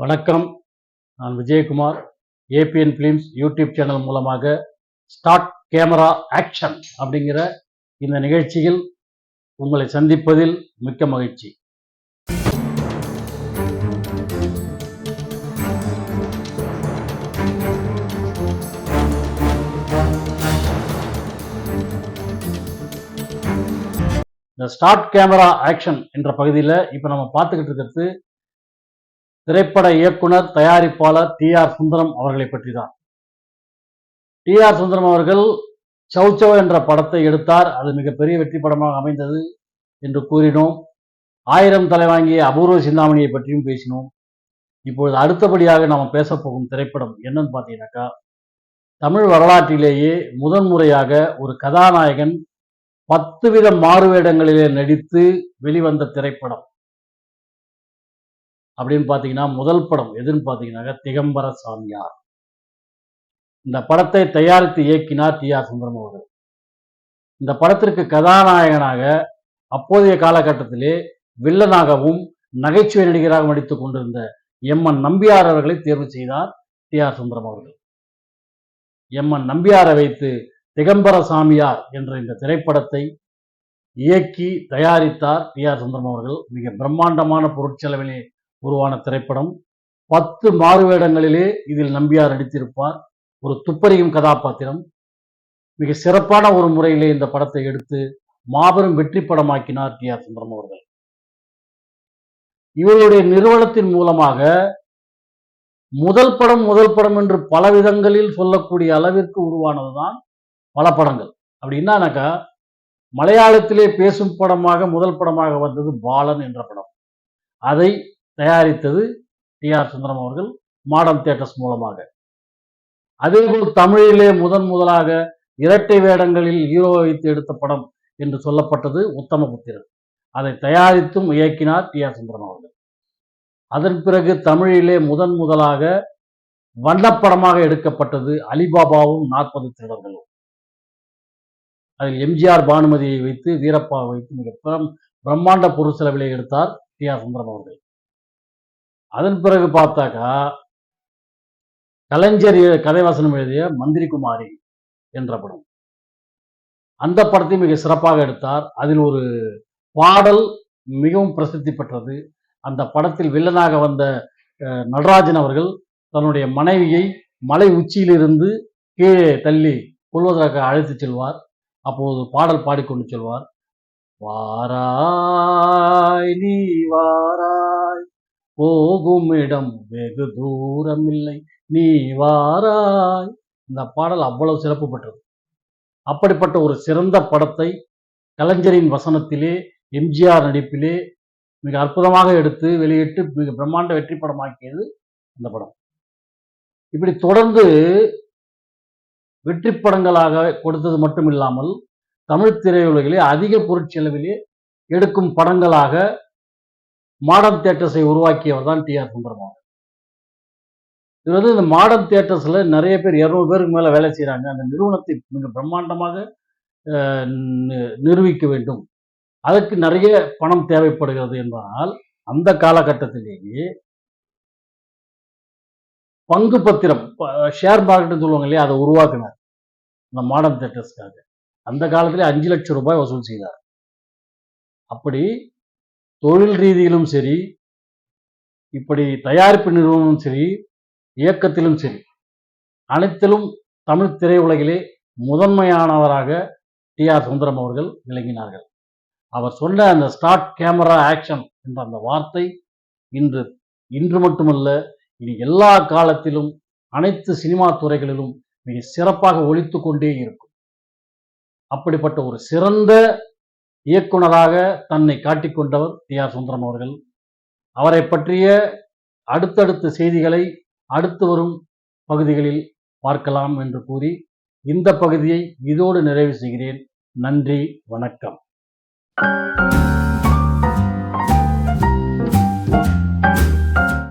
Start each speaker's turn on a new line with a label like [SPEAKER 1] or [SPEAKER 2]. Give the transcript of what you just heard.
[SPEAKER 1] வணக்கம். நான் Vijayakumar. APN films YouTube channel மூலமாக ஸ்டார்ட் கேமரா ஆக்ஷன் அப்படிங்கிற இந்த நிகழ்ச்சியில் உங்களை சந்திப்பதில் மிக்க மகிழ்ச்சி. இந்த ஸ்டார்ட் கேமரா ஆக்ஷன் என்ற பகுதியில் இப்போ நம்ம பார்த்துக்கிட்டு இருக்கிறது திரைப்பட இயக்குனர் தயாரிப்பாளர் டி ஆர் சுந்தரம் அவர்களை பற்றி தான் டி ஆர் சுந்தரம் அவர்கள் சௌச்சவ் என்ற படத்தை எடுத்தார். அது மிகப்பெரிய வெற்றி படமாக அமைந்தது என்று கூறினோம். ஆயிரம் தலை வாங்கிய அபூர்வ சிந்தாமணியை பற்றியும் பேசினோம். இப்பொழுது அடுத்தபடியாக நாம் பேசப்போகும் திரைப்படம் என்னன்னு பார்த்தீங்கன்னாக்கா தமிழ் வரலாற்றிலேயே முதன்முறையாக ஒரு கதாநாயகன் பத்து வித மாறுவேடங்களிலே நடித்து வெளிவந்த திரைப்படம். அப்படின்னு பார்த்தீங்கன்னா முதல் படம் எதுன்னு பார்த்தீங்கன்னா திகம்பர சாமியார். இந்த படத்தை தயாரித்து இயக்கினார் டி ஆர் சுந்தரம் அவர்கள். இந்த படத்திற்கு கதாநாயகனாக அப்போதைய காலகட்டத்திலே வில்லனாகவும் நகைச்சுவை நடிகராக நடித்துக் கொண்டிருந்த எம் என் நம்பியார் அவர்களை தேர்வு செய்தார் டி ஆர் சுந்தரம் அவர்கள். எம் என் நம்பியாரை வைத்து திகம்பர சாமியார் என்ற இந்த திரைப்படத்தை இயக்கி தயாரித்தார் டி ஆர் சுந்தரம் அவர்கள். மிக பிரம்மாண்டமான பொருட்செலவிலே உருவான திரைப்படம். பத்து மாறுவேடங்களிலே இதில் நம்பியார் நடித்திருப்பார். ஒரு துப்பறியும் கதாபாத்திரம். மிக சிறப்பான ஒரு முறையிலே இந்த படத்தை எடுத்து மாபெரும் வெற்றி படமாக்கினார் டி ஆர் சுந்தரம் அவர்கள். இவருடைய நிறுவனத்தின் மூலமாக முதல் படம் முதல் படம் என்று பல விதங்களில் சொல்லக்கூடிய அளவிற்கு உருவானதுதான் பல படங்கள். அப்படி என்னன்னாக்கா மலையாளத்திலே பேசும் படமாக முதல் படமாக வந்தது பாலன் என்ற படம். அதை தயாரித்தது டி ஆர் சுந்தரம் அவர்கள் மாடர்ன் தியேட்டர்ஸ் மூலமாக. அதேபோல் தமிழிலே முதன் முதலாக இரட்டை வேடங்களில் ஹீரோ வைத்து எடுத்த படம் என்று சொல்லப்பட்டது உத்தமபுத்திரன் அதை தயாரித்தும் இயக்கினார் டி ஆர் சுந்தரம் அவர்கள். அதன் பிறகு தமிழிலே முதன் முதலாக வண்ணப்படமாக எடுக்கப்பட்டது அலிபாபாவும் நாற்பது திருடர்களும் அதில் எம்ஜிஆர் பானுமதியை வைத்து வீரப்பா வைத்து மிக பிரம்மாண்ட பொருட்செலவிலே எடுத்தார் டி ஆர் சுந்தரம் அவர்கள். அதன் பிறகு பார்த்தாக்கா கலைஞர் கதைவாசனம் எழுதிய மந்திரி குமாரி என்ற படம் அந்த படத்தை மிக சிறப்பாக எடுத்தார். அதில் ஒரு பாடல் மிகவும் பிரசித்தி பெற்றது. அந்த படத்தில் வில்லனாக வந்த நடராஜன் அவர்கள் தன்னுடைய மனைவியை மலை உச்சியிலிருந்து கீழே தள்ளி கொள்வதற்காக அழைத்து செல்வார். அப்போது பாடல் பாடிக்கொண்டு செல்வார். வாராய் நீ வார போகும் இடம் வெகு தூரம் இல்லை நீ வாராய். இந்த பாடல் அவ்வளவு சிறப்பு பெற்றது. அப்படிப்பட்ட ஒரு சிறந்த படத்தை கலைஞரின் வசனத்திலே எம்ஜிஆர் நடிப்பிலே மிக அற்புதமாக எடுத்து வெளியிட்டு மிக பிரம்மாண்ட வெற்றி படமாக்கியது அந்த படம். இப்படி தொடர்ந்து வெற்றி படங்களாக கொடுத்தது மட்டும் இல்லாமல் தமிழ் திரையுலகிலே அதிக பொருட்செலவிலே எடுக்கும் படங்களாக மாடர்ன் தியேட்டர்ஸை உருவாக்கியவர் தான் டி ஆர் சுந்தரமாவன் இது வந்து இந்த மாடர்ன் தியேட்டர்ஸில் நிறைய பேர் இரநூறு பேருக்கு மேலே வேலை செய்கிறாங்க அந்த நிறுவனத்தை மிக பிரம்மாண்டமாக நிரூபிக்க வேண்டும். அதற்கு நிறைய பணம் தேவைப்படுகிறது என்பதால் அந்த காலகட்டத்திலேயே பங்கு பத்திரம் ஷேர் மார்க்கெட்னு சொல்லுவாங்க இல்லையா அதை உருவாக்கினார். இந்த மாடர்ன் தியேட்டர்ஸ்க்காக. அந்த காலத்திலே அஞ்சு லட்சம் ரூபாய் வசூல் செய்தார். அப்படி தொழில் ரீதியிலும் சரி இப்படி தயாரிப்பு நிறுவனமும் சரி இயக்கத்திலும் சரி அனைத்திலும் தமிழ் திரையுலகிலே முதன்மையானவராக டி ஆர் சுந்தரம் அவர்கள் விளங்கினார்கள். அவர் சொன்ன அந்த ஸ்டார்ட் கேமரா ஆக்ஷன் என்ற அந்த வார்த்தை இன்று இன்று மட்டுமல்ல இனி எல்லா காலத்திலும் அனைத்து சினிமா துறைகளிலும் மிக சிறப்பாக ஒழித்து கொண்டே இருக்கும். அப்படிப்பட்ட ஒரு சிறந்த இயக்குனராக தன்னை காட்டிக்கொண்டவர் டி ஆர் சுந்தரம் அவர்கள். அவரை பற்றிய அடுத்தடுத்த செய்திகளை அடுத்து வரும் பகுதிகளில் பார்க்கலாம் என்று கூறி இந்த பகுதியை இதோடு நிறைவு செய்கிறேன். நன்றி வணக்கம்.